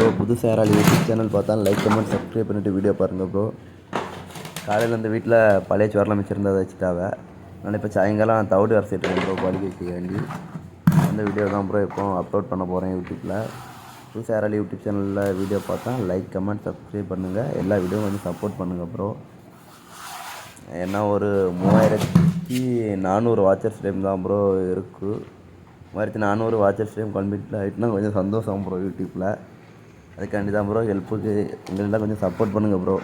Bro புதுசாக யாராவது YouTube channel பார்த்தா லைக் கமெண்ட் சப்ஸ்கிரைப் பண்ணிவிட்டு வீடியோ பாருங்கள் ப்ரோ காலையில் இந்த வீட்டில் பழைய சோரெலாம் வச்சுருந்ததை வச்சுட்டாவ நான் இப்போ சாயங்காலம் தவிடு அரைச்சிட்டு இருக்கேன் ப்ரோ குவாலிஃபிக்கு வேண்டி அந்த வீடியோ தான் ப்ரோ இப்போ அப்லோட் பண்ண போகிறேன் யூடியூப்பில் புதுசாக யாராவது யூடியூப் சேனலில் வீடியோ பார்த்தா லைக் கமெண்ட் சப்ஸ்கிரைப் பண்ணுங்கள் எல்லா வீடியோவும் கொஞ்சம் சப்போர்ட் பண்ணுங்கள் ப்ரோ ஏன்னா ஒரு மூவாயிரத்தி நானூறு வாட்சர்ஸ் டைம் தான் ப்ரோ இருக்குது மூவாயிரத்தி நானூறு வாட்சர்ஸ் டைம் கம்ப்ளீட்டில் ஆகிட்டுனா கொஞ்சம் சந்தோஷம் ப்ரோ யூடியூப்பில் அதுக்காண்டி தான் ப்ரோ ஹெல்ப்புக்கு எங்களெல்லாம் கொஞ்சம் சப்போர்ட் பண்ணுங்கள் ப்ரோ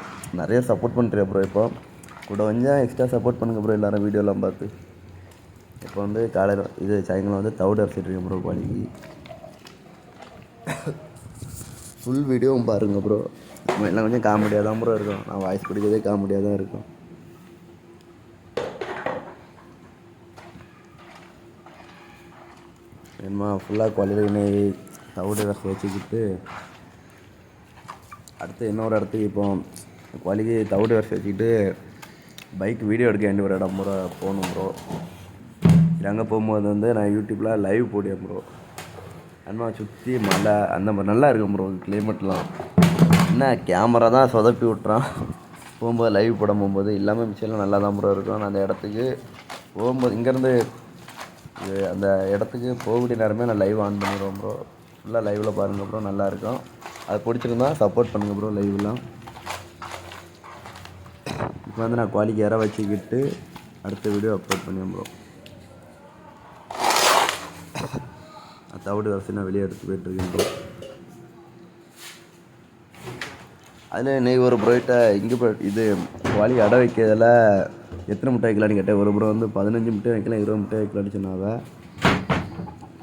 நிறைய சப்போர்ட் பண்ணுறியா ப்ரோ இப்போ? கூட கொஞ்சம் எக்ஸ்ட்ரா சப்போர்ட் பண்ணுங்கள் ப்ரோ எல்லோரும் வீடியோலாம் பார்த்து. இப்போ வந்து காலையில் இது சாயங்காலம் வந்து தவிடு அரைச்சிட்ருக்கேன் ப்ரோ குவாலிக்கு ஃபுல் வீடியோவும் பாருங்கள் ப்ரோ எல்லாம் கொஞ்சம் காமெடியாக தான் ப்ரோ இருக்கும். நான் வாய்ஸ் பிடிக்கிறதே காமெடியாக தான் இருக்கும். என்னமா ஃபுல்லாக குவாலிட்டி இன்னைக்கு தவிடு வச்சுக்கிட்டு அடுத்து இன்னொரு இடத்துக்கு இப்போ குவாலிக்கு தவிடு வரிசை வச்சுக்கிட்டு பைக் வீடியோ எடுக்க வேண்டிய ஒரு இடம் ப்ரோ போகணும் ப்ரோ அங்கே போகும்போது வந்து நான் யூடியூப்பில் லைவ் போடுவேன் ப்ரோ அண்ணா சுற்றி மலை அந்த மாதிரி நல்லா இருக்கும் ப்ரோ கிளைமேட்லாம் என்ன கேமரா தான் சொதப்பி விட்றான் போகும்போது லைவ் போட போகும்போது எல்லாமே மிச்சம்லாம் நல்லா தான் ப்ரோ இருக்கும். நான் அந்த இடத்துக்கு போகும்போது இங்கேருந்து அந்த இடத்துக்கு போகக்கூடிய நேரமே நான் லைவ் ஆன் பண்ணிடுவேன் ப்ரோ ஃபுல்லாக லைவில் பாருங்கள் ப்ரோ நல்லாயிருக்கும் அது பிடிச்சிருந்தா சப்போர்ட் பண்ணுங்கள் ப்ரோ லைவ்லாம் இப்போ வந்து நான் குவாலிக்கு இற வச்சுக்கிட்டு அடுத்த வீடியோ அப்லோட் பண்ணுவேன் ப்ரோ தவிடு வரிசை நான் வெளியே எடுத்து போயிட்டுருக்கேன் ப்ரோ அதில் இன்னைக்கு ஒரு ப்ரோயிட்ட இங்கே போய் இது குவாலி அடை வைக்கிறதுல எத்தனை முட்டை வைக்கலான்னு கேட்டேன். ஒரு ப்ரோ வந்து பதினஞ்சு முட்டை வைக்கலாம் இருபது முட்டை வைக்கலான்னு சொன்னாங்க.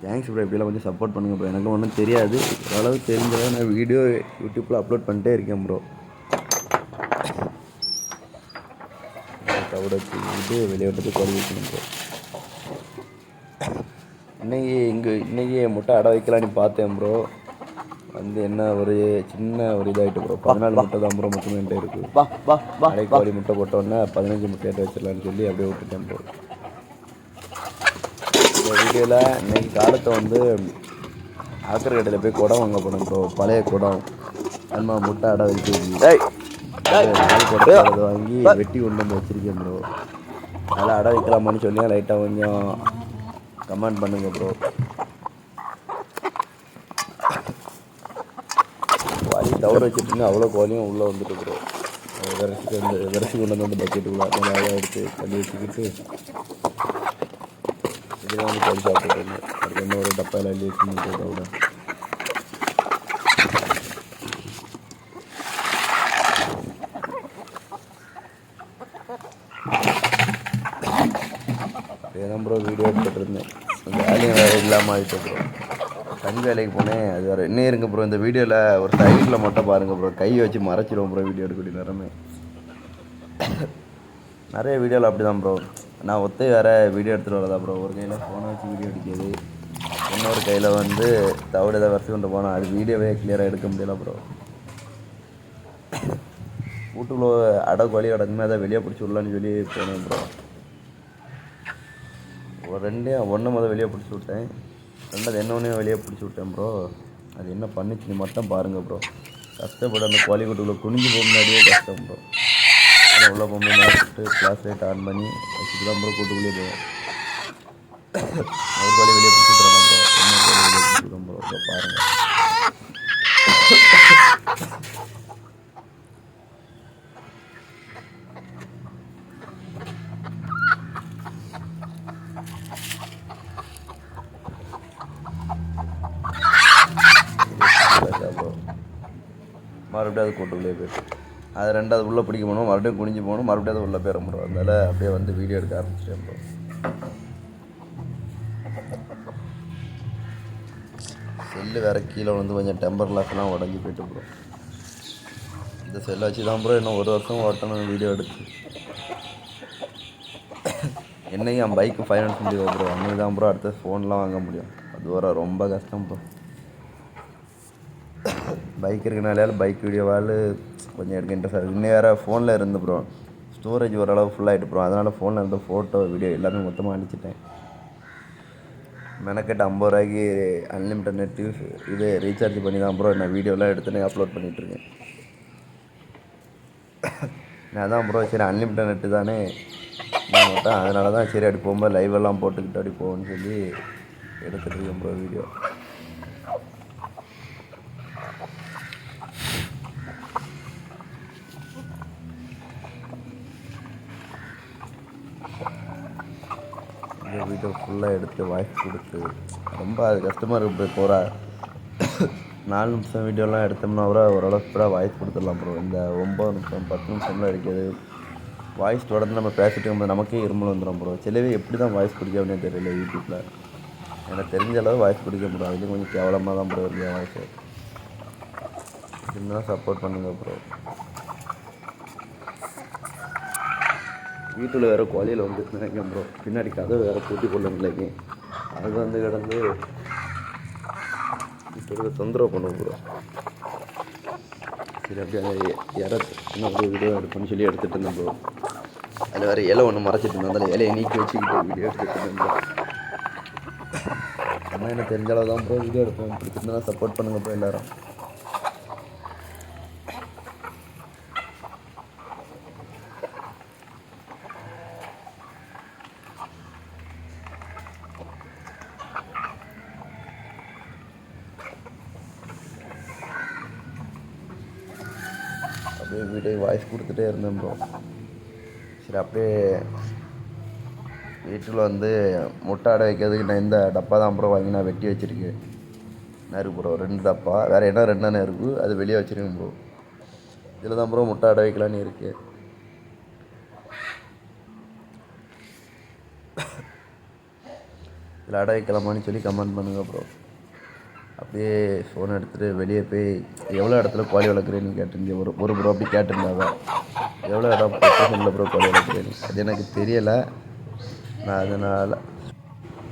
தேங்க்ஸ் ப்ரோ இப்படியெல்லாம் கொஞ்சம் சப்போர்ட் பண்ணுங்கள் ப்ரோ எனக்கு ஒன்றும் தெரியாது. ஓரளவு தெரிஞ்சதை நான் வீடியோ யூடியூப்பில் அப்லோட் பண்ணிட்டே இருக்கேன் ப்ரோ தவிட வச்சுக்கிட்டு வெளியே விட்டு கோழி வைக்கணும் ப்ரோ இன்னைக்கு இங்கே இன்னைக்கு முட்டை அடை வைக்கலான்னு பார்த்தேன் ப்ரோ வந்து என்ன ஒரு சின்ன ஒரு இதாகிட்டு ப்ரோ பதினாலு முட்டை தான் ப்ரோ மட்டுமே என்கிட்ட இருக்குது கோழி முட்டை போட்டோன்னே பதினஞ்சு முட்டையிட்ட வச்சிடலான்னு சொல்லி அப்படியே விட்டுட்டேன் ப்ரோ வீடியோவில் இன்னைக்கு காலத்தை வந்து ஆக்கர் கடையில் போய் குடம் வாங்க போனோம் ப்ரோ பழைய குடம். அல்மா முட்டை அடை வச்சு வாங்கி வெட்டி கொண்டு வந்து வச்சிருக்கேன் ப்ரோ அதெல்லாம் அடை வைக்கலாமான்னு சொல்லி லைட்டாக கொஞ்சம் கமெண்ட் பண்ணுங்க ப்ரோ வாலி தவிர வச்சுட்டு அவ்வளோ கோலியும் உள்ளே வந்துட்டு ப்ரோ விரசி வந்து விரசி கொண்டு வந்து அந்த பக்கெட்டுக்குள்ள அதெல்லாம் அதை எடுத்து தண்ணி வச்சுக்கிட்டு இதெல்லாம் வந்து கோழி சாப்பிட்டு அதுக்கு என்ன ஒரு டப்பாயில் அள்ளி வச்சு தவிர தான் ப்ரோ வீடியோ எடுத்துகிட்டு இருந்தேன் வேலையும் வேறு இல்லாமல் ஆகிட்டு ப்ரோ தனி வேலைக்கு போனேன் அது வேறு என்ன இருங்க ப்ரோ இந்த வீடியோவில் ஒரு சைடில் மட்டும் பாருங்கள் ப்ரோ கை வச்சு மறைச்சிடுவோம் ப்ரோ வீடியோ எடுக்கக்கூடிய நேரமே நிறைய வீடியோவில் அப்படி தான் ப்ரோ நான் ஒத்தே வேறு வீடியோ எடுத்துகிட்டு வரதா ப்ரோ ஒரு கையில் ஃபோனை வச்சு வீடியோ அடிக்கிறது. இன்னொரு கையில் வந்து தவிட ஏதாவது வரிசை கொண்டு போனால் அது வீடியோவே கிளியராக எடுக்க முடியல ப்ரோ வீட்டுக்குள்ள அடை கோழி அடக்குமே அதை வெளியே பிடிச்சி விடலான்னு சொல்லி போனேன் ப்ரோ ஒரு ரெண்டே ஒன்று முதல் வெளியே பிடிச்சி விட்டேன். ரெண்டாவது என்ன ஒன்றே வெளியே பிடிச்சி விட்டேன் ப்ரோ அது என்ன பண்ணிச்சுன்னு மட்டும் பாருங்கள் ப்ரோ கஷ்டப்பட அந்த கோழி குட்டுக்குள்ளே குனிஞ்சு போக முன்னாடியே கஷ்டம் ப்ரோ அதை உள்ள போகும்போது மாற்றிட்டு கிளாஸ் லைட் ஆன் பண்ணி வச்சுட்டு தான் ப்ரோ கூட்டுக்குள்ளேயே போவோம். ஒரு கோழி வெளியே பிடிச்சிட்டு ப்ரோ என்ன கோழி வெளியே பிடிச்சிருக்கோம் ப்ரோ இப்போ பாருங்கள் மறுபடியும் அது கூட்டுக்குள்ளேயே போயிட்டு. அது ரெண்டாவது உள்ளே பிடிக்க போகணும் மறுபடியும் குனிஞ்சு போகணும் மறுபடியும் அதை உள்ளே போயிட முடியும். அதனால் அப்படியே வந்து வீடியோ எடுக்க ஆரம்பிச்சிட்டேன் ப்ரோ. செல்லு வேறு கீழே வந்து கொஞ்சம் டெம்பர் கிளாஸ்லாம் உடஞ்சி போயிட்டு ப்ரோ. இந்த செல்லை வச்சு தான் ப்ரோ இன்னும் ஒரு வருஷம் ஓட்டணும் வீடியோ எடுத்து. என்னைக்கு என் பைக்கு ஃபைனான்ஸ் முடியும் ப்ரோ? அன்னைக்கு தான் ப்ரோ அடுத்த ஃபோன்லாம் வாங்க முடியும். அது வர ரொம்ப கஷ்டம் ப்ரோ. பைக் இருக்கனால பைக் வீடியோவால் கொஞ்சம் எடுக்க இன்ட்ரெஸ்ட் இருக்குது இன்னும் வேறு ஃபோனில் இருந்து ப்ரோ ஸ்டோரேஜ் ஓரளவு ஃபுல்லாகிட்டு ப்ரோ அதனால் ஃபோனில் இருந்த ஃபோட்டோ வீடியோ எல்லாமே மொத்தமாக அழிச்சிட்டேன் மெனக்கெட்டு ஐம்பது ரூபாய்க்கு அன்லிமிட்டட் நெட் யூஸ் இது ரீசார்ஜ் பண்ணி தான் ப்ரோ நான் வீடியோலாம் எடுத்துன்னு அப்லோட் பண்ணிகிட்ருக்கேன் நான் தான் ப்ரோ சரி அன்லிமிட்டட் நெட்டு தானே. நான் அதனால தான் சரி அப்படி போகும்போது லைவெல்லாம் போட்டுக்கிட்டு அப்படி போகணும்னு சொல்லி எடுத்துகிட்டு இருக்கேன் ப்ரோ வீடியோ வீடியோ ஃபுல்லாக எடுத்து வாய்ஸ் கொடுத்து ரொம்ப அது கஷ்டமாக இருக்குது போகிற நாலு நிமிஷம் வீடியோலாம் எடுத்தோம்னா கூட ஓரளவுக்கு கூட வாய்ஸ் கொடுத்துடலாம் ப்ரோ இந்த ஒம்பது நிமிஷம் பத்து நிமிஷம்லாம் இருக்குது வாய்ஸ் தொடர்ந்து நம்ம பேசிட்டு இருக்கும்போது நமக்கே இருமல் வந்துடும் ப்ரோ சிலவே எப்படி தான் வாய்ஸ் பிடிக்க அப்படின்னு தெரியல யூடியூப்பில் எனக்கு தெரிஞ்ச அளவு வாய்ஸ் பிடிக்க ப்ரோ அதுலேயும் கொஞ்சம் கேவலமாக தான் ப்ரோ இருக்கு வாய்ஸ் இன்னும் சப்போர்ட் பண்ணுங்கள் ப்ரோ வீட்டில் வேறு கோழியில் வந்து நினைக்கிறேன் ப்ரோ. பின்னாடி கதை வேறு பூட்டி கொள்ள முடியலைங்க அது வந்து கிடந்து இப்போ தொந்தரவு பண்ணுவோம் ப்ரோ. சரி அப்படியே அந்த இற இன்னும் ஒரு வீடியோ எடுப்போம்னு சொல்லி எடுத்துகிட்டு இருந்தேன் ப்ரோ. அதில் வேறு இலை ஒன்று மறைச்சிட்டு இருந்தேன். அதில் இலையை நீக்கி வச்சுக்கிட்டு வீடியோ எடுத்துகிட்டு இருந்தேன் ப்ரோ. அம்மா எனக்கு தெரிஞ்ச அளவு தான் ப்ரோ வீடியோ எடுப்போம். பிடிச்சிருந்தா சப்போர்ட் பண்ணுங்கள் ப்ரோ எல்லோரும். எவ்ரிடே வாய்ஸ் கொடுத்துட்டே இருந்தேன் ப்ரோ சரி அப்படியே வீட்டில் வந்து முட்டை அடை வைக்கிறதுக்கு நான் இந்த டப்பா தான் ப்ரோ வாங்கி நான் வெட்டி வச்சுருக்கேன் நெருப்பு ப்ரோ ரெண்டு டப்பா. வேறு என்ன ரெண்டு இருக்குது அது வெளியே வச்சுருக்கேன் ப்ரோ இதில் தான் ப்ரோ முட்டை அடை வைக்கலான்னு இருக்குது இதில் அடை வைக்கலாமான்னு சொல்லி கமெண்ட் பண்ணுங்கள் ப்ரோ அப்படியே ஃபோன் எடுத்துகிட்டு வெளியே போய் எவ்வளோ இடத்துல கோழி வளர்க்குறேன்னு கேட்டிருந்தேன் ஒரு ஒரு ப்ரோ அப்படி கேட்டிருந்தாங்க. எவ்வளோ இடம் பொசிஷனில் ப்ரோ கோழி வளர்க்குறேன்னு? அது எனக்கு தெரியலை. நான் அதனால்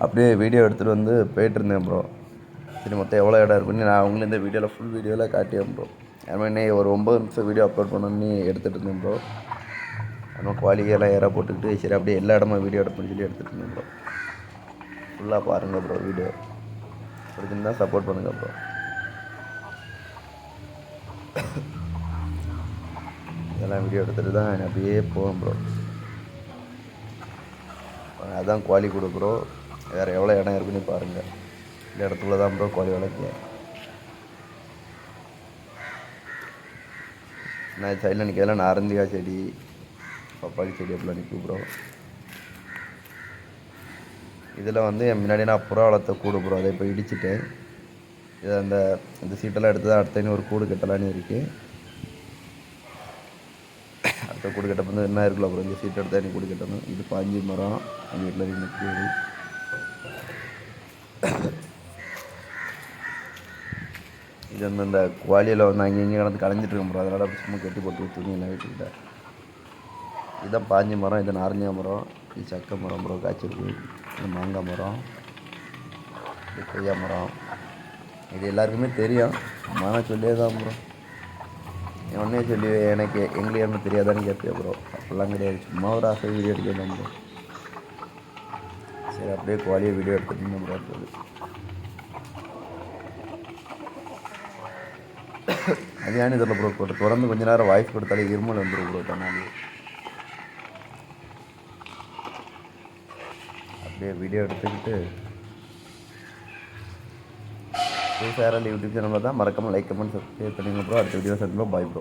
அப்படியே வீடியோ எடுத்துகிட்டு வந்து போயிட்டுருந்தேன் ப்ரோ சரி மொத்தம் எவ்வளோ இடம் இருக்குன்னு நான் அவங்களும் இந்த வீடியோவில் ஃபுல் வீடியோவில் காட்டியேன் ப்ரோ அதுமாதிரி ஒரு ஒம்பது நிமிஷம் வீடியோ அப்லோட் பண்ணணும்னு எடுத்துகிட்டு இருந்தேன் ப்ரோ நம்ம குவாலிட்டியெல்லாம் ஏற போட்டுக்கிட்டு சரி அப்படியே எல்லா இடமும் வீடியோ எடுப்போம்னு சொல்லி எடுத்துகிட்டு இருந்தேன் ப்ரோ ஃபுல்லாக பாருங்கள் ப்ரோ வீடியோ பிடிச்சிருந்தா சப்போர்ட் பண்ணுங்கள் ப்ரோ இதெல்லாம் வீடியோ எடுத்துகிட்டு தான் அப்படியே போகும் ப்ரோ அதான் குவாலி கொடு ப்ரோ வேறு எவ்வளோ இடம் இருக்குன்னு பாருங்கள் இந்த இடத்துல தான் ப்ரோ குவாலி வளர்க்க. நான் சைடில் நிற்கிறதுல நாரந்திகா செடி பப்பாளி செடி அப்படிலாம் நிற்கும் ப்ரோ இதில் வந்து என் முன்னாடி நான் புறா வளர்த்த கூடு புறா அதை இப்போ இடிச்சிட்டேன் இது அந்த இந்த சீட்டெல்லாம் எடுத்து தான் அடுத்த ஒரு கூடு கட்டலான்னு இருக்குது அடுத்த கூடு கட்ட வந்து என்ன இருக்குல்ல அப்புறம் இந்த சீட் எடுத்தா நீ கூடு கட்டணும்? இது பாஞ்சி மரம். எங்கள் வீட்டில் நிற்கிறது இது வந்து அந்த குவாலியில் வந்து அங்கே இங்கே கடந்து கலைஞ்சிட்டு இருக்கேன் அதனால் சும்மா கட்டி போட்டு துணியெல்லாம் வீட்டுக்கிட்டேன் இதுதான் பாஞ்சி மரம் இது நாரஞ்சியா மரம் இது சக்க மரம் ப்ரோ காய்ச்சிருக்கு. இது மாங்காய் மரம் இது கொய்யா மரம். இது எல்லாருக்குமே தெரியும். மனம் சொல்லியே தான் ப்ரோ உடனே சொல்லி எனக்கு எங்களுக்கு என்ன தெரியாதான்னு கேட்பேன் ப்ரோ அப்படிலாம் கிடையாது. சும்மா ஒரு ஆசை வீடியோ எடுக்கணும் ப்ரோ சரி அப்படியே குவாலியாக வீடியோ எடுத்துட்டு ப்ரோ அடுத்தது. அது ஏன்னு இதில் ப்ரோ போட்டு தொடர்ந்து கொஞ்ச நேரம் வாய்ஸ் கொடுத்தாலே இருமல் வந்துடும் ப்ரோ தன்னாலே அப்படியே வீடியோ எடுத்துக்கிட்டு சேரல் யூடியூப் சேனலில் தான் மறக்காமல் லைக் கமெண்ட் சப்ஸ்கிரைப் பண்ணிங்க ப்ரோ அடுத்த வீடியோ சந்திப்போம். Bye bro